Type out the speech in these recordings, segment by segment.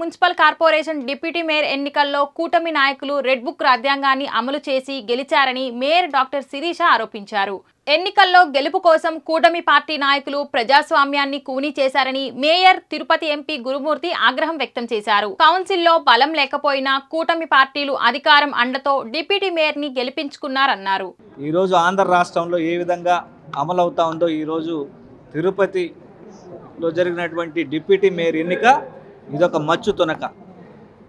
Municipal corporation deputy mayor ఎన్నికల్లో కూటమి నాయకులు రెడ్ బుక్ రాజ్యాంగాన్ని అమలు చేసి గెలిచారని మేయర్ డాక్టర్ శిరీష ఆరోపించారు. ఎన్నికల్లో గెలుపు కోసం కూటమి పార్టీ నాయకులు ప్రజాస్వామ్యాన్ని కూనీ చేశారని మేయర్ తిరుపతి ఎంపీ గురుమూర్తి ఆగ్రహం వ్యక్తం చేశారు. కౌన్సిల్లో బలం లేకపోయినా కూటమి పార్టీలు అధికారం అండతో డిప్యూటీ మేయర్ని గెలిపించుకున్నారన్నారు. ఈ రోజు ఆంధ్ర రాష్ట్రంలో ఏ విధంగా అమలవుతా ఉందో ఈరోజు తిరుపతిలో జరిగినటువంటి డిప్యూటీ మేయర్ ఎన్నిక ఇదొక మచ్చు తునక.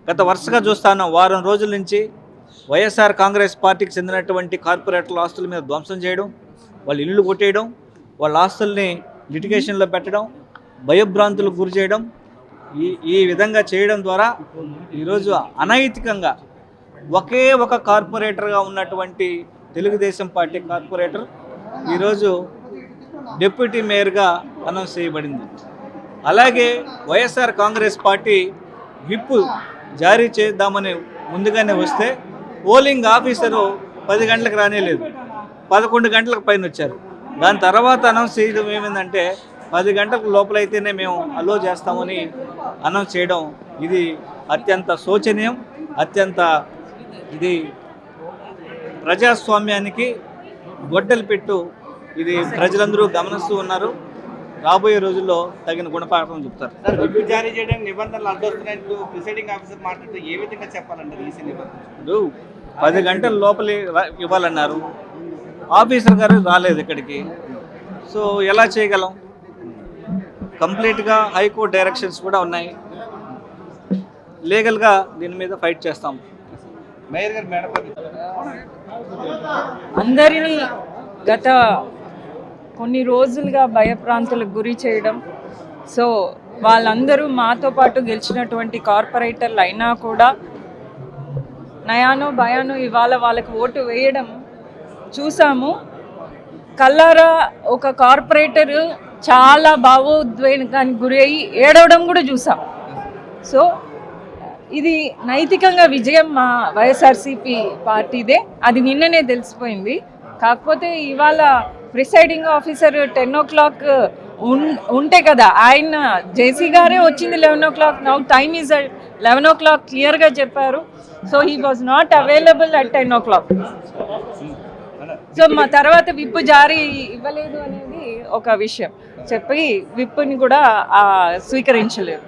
గత వరుసగా చూస్తాను వారం రోజుల నుంచి వైఎస్ఆర్ కాంగ్రెస్ పార్టీకి చెందినటువంటి కార్పొరేటర్ల ఆస్తుల మీద ధ్వంసం చేయడం వాళ్ళ ఇల్లు కొట్టేయడం వాళ్ళ ఆస్తుల్ని లిటిగేషన్లో పెట్టడం భయభ్రాంతులకు గురి చేయడం ఈ ఈ విధంగా చేయడం ద్వారా ఈరోజు అనైతికంగా ఒకే ఒక కార్పొరేటర్గా ఉన్నటువంటి తెలుగుదేశం పార్టీ కార్పొరేటర్ ఈరోజు డిప్యూటీ మేయర్గా అనౌన్స్ చేయబడింది. అలాగే వైఎస్ఆర్ కాంగ్రెస్ పార్టీ విప్ జారీ చేద్దామని ముందుగానే వస్తే పోలింగ్ ఆఫీసరు పది గంటలకు రానేలేదు. పదకొండు గంటలకు పైన వచ్చారు. దాని తర్వాత అనౌన్స్ చేయడం ఏమైందంటే పది గంటలకు లోపలైతేనే మేము అలో చేస్తామని అనౌన్స్ చేయడం ఇది అత్యంత శోచనీయం అత్యంత ఇది ప్రజాస్వామ్యానికి గొడ్డలు పెట్టు ఇది ప్రజలందరూ గమనిస్తూ ఉన్నారు. రాబోయే రోజుల్లో తగిన గుణపాఠం చెప్తారు. సార్ రివ్యూ జారీ చేయడానికి నిబంధనలు అడ్డొస్తున్నట్టు ప్రిసైడింగ్ ఆఫీసర్ మాట్లాడుతూ ఏ విధంగా చెప్పాలంటారు ఈసీ నిబంధనలు పది గంటల లోపలి ఇవ్వాలన్నారు. ఆఫీసర్ గారు రాలేదు ఇక్కడికి. సో ఎలా చేయగలం? కంప్లీట్గా హైకోర్టు డైరెక్షన్స్ కూడా ఉన్నాయి. లీగల్గా దీని మీద ఫైట్ చేస్తాం. మేయర్ గారు మేడపై అందరినీ గత కొన్ని రోజులుగా భయప్రాంతులకు గురి చేయడం. సో వాళ్ళందరూ మాతో పాటు గెలిచినటువంటి కార్పొరేటర్లు అయినా కూడా నయానో భయానో ఇవాళ వాళ్ళకి ఓటు వేయడం చూసాము. కల్లారా ఒక కార్పొరేటర్ చాలా భావోద్వేగానికి గురి అయ్యి ఏడవడం కూడా చూసాం. సో ఇది నైతికంగా విజయం మా వైఎస్ఆర్సీపీ పార్టీదే. అది నిన్ననే తెలిసిపోయింది. కాకపోతే ఇవాళ presiding officer ten o'clock ఉంటే కదా ఆయన జేసీ గారే వచ్చింది eleven o'clock now time is eleven o'clock క్లియర్గా చెప్పారు. So he was not available at ten o'clock so మా తర్వాత విప్పు జారీ ఇవ్వలేదు అనేది ఒక విషయం. చెప్పి విప్పుని కూడా స్వీకరించలేదు.